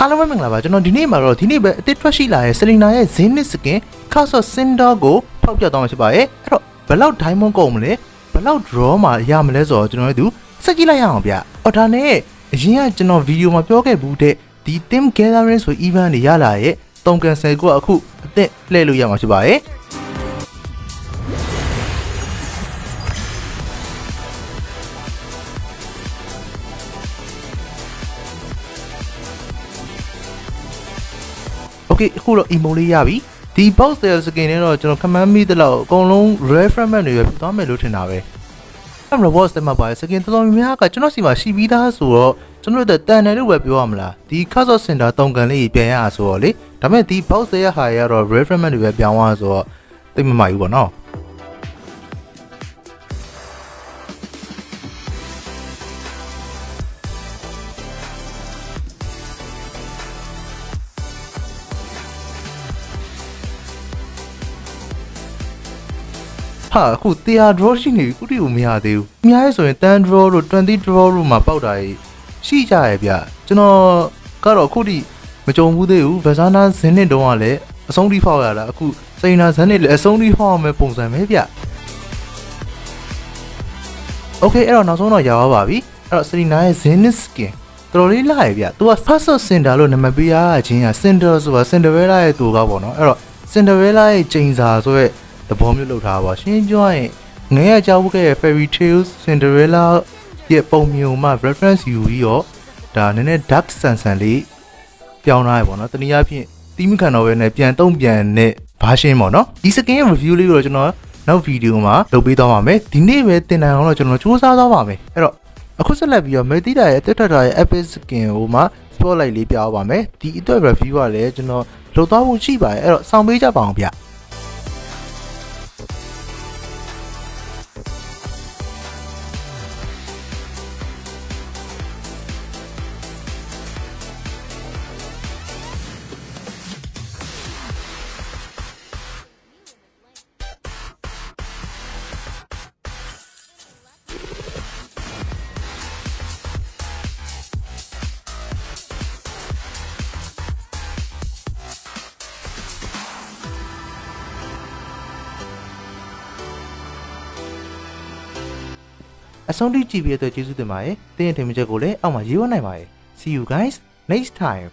အားလုံးပဲမင်္ဂလာပါကျွန်တော်ဒီနေ့မှာတော့ဒီနေ့ပဲအသစ်ထွက်ရှိလာတဲ့ Selena ရဲ့ Zenith Skin Castle Cinder ကိုဖောက်ပြသွားမှာဖြစ်ပါတယ်အဲ့တော့ဘယ်လောက် diamond ကုန်မလဲဘယ်လောက် draw မှာရမလဲဆိုတော့ကျွန်တော်တို့စက်ကြည့်လိုက်ရအောင်ဗျအော်ဒါနဲ့အရင်ကကျွန်တော်ဗီဒီယိုမှာပြောခဲ့ဘူးတဲ့ဒီ team gathering ဆို event တွေရလာရဲ့တုံကန်ဆယ်ကိုအခုအသစ်လှည့်လို့ရမှာဖြစ်ပါတယ် okay အခုတော့ emo လေးရပြီဒီ box sale skin နဲ့တော့ကျွန်တော်ခမန်းမိသလောက်အကုန်လုံး rare fragment တွေပဲဖြစ်သွားမယ်လို့ထင်တာပဲ Sam Robots တက်မှာပါစကင်တော်တော်များများကကျွန်တော်စီမှာရှိပြီးသားဆိုတော့ကျွန်တော်တို့တန်တယ်လို့ပဲပြောရမလားဒီ Castle Center တုံကန်လေးပြန်ရအောင်ဆိုတော့လေဒါပေမဲ့ဒီ box ရဲ့ဟာရတော့ reference တွေပဲပြောင်းသွားဆိုတော့သိမမှိုက်ဘူးပေါ့နော် ဟာအခုတရား draw ရှိနေပြီခုတိကိုမရသေးဘူးအများကြီးဆိုရင်10 draw တို့20 draw တို့မှာပေါက်တာကြီးရှိကြရဲ့ဗျကျွန်တော်ကတော့ခုတိမကြုံဘူးသေးဘူးဗဇာနာဇင်းနှစ်တုန်းကလည်းအဆုံးထိဖောက်ရတာအခုစိန်နာဇင်းနှစ်လည်းအဆုံးထိဖောက်ရမယ်ပုံစံပဲဗျโอเคအဲ့တော့နောက်ဆုံးတော့ရပါပါပြီအဲ့တော့စရီနာရဲ့ Zenith skin တော်တော်လေးလာရဗျ။ तू က First Cinder လို့နာမည်ပေးရခြင်းက Cinder ဆိုတာ Cinderella ရဲ့သူကပေါ့နော်။အဲ့တော့ Cinderella ရဲ့ချိန်စာဆိုရဲ သဘောမျိုးလောက်ထားပါရှင်းပြောရင်ငယ်ရကြောက်ခဲ့တဲ့ Fairy Tales Cinderella ရဲ့ပုံမျိုးမှ reference ယူပြီးတော့ဒါနည်းနည်း dark ဆန်ဆန်လေးပြောင်းထားရပေါ့နော်။တနည်းအားဖြင့်တီးမခံတော့ဘဲနဲ့ပြန်တုံ့ပြန်တဲ့ version ပေါ့နော်။ဒီ skin ရဲ့ review လေးကိုတော့ကျွန်တော်နောက်ဗီဒီယိုမှာလုပ်ပေးသွားပါမယ်။ဒီနေ့ပဲတင်နိုင်အောင်တော့ကျွန်တော်စူးစမ်းသွားပါမယ်။အဲ့တော့အခုဆက်လက်ပြီးတော့မေတီတာရဲ့တက်ထတာရဲ့ epic skin ကိုမှ spotlight လေးပြအောင်ပါမယ်။ဒီအတွက် review ကလည်းကျွန်တော်လုပ်သွားဖို့ရှိပါတယ်။အဲ့တော့စောင့်ပေးကြပါအောင်ဗျ။ အဆုံးထိကြည့်ပြီးတဲ့အတွက်ကျေးဇူးတင်ပါတယ်။တင်းရဲ့ထင်မြင်ချက်ကိုလည်းအောက်မှာရေးဝတ်နိုင်ပါတယ်။ See you guys next time.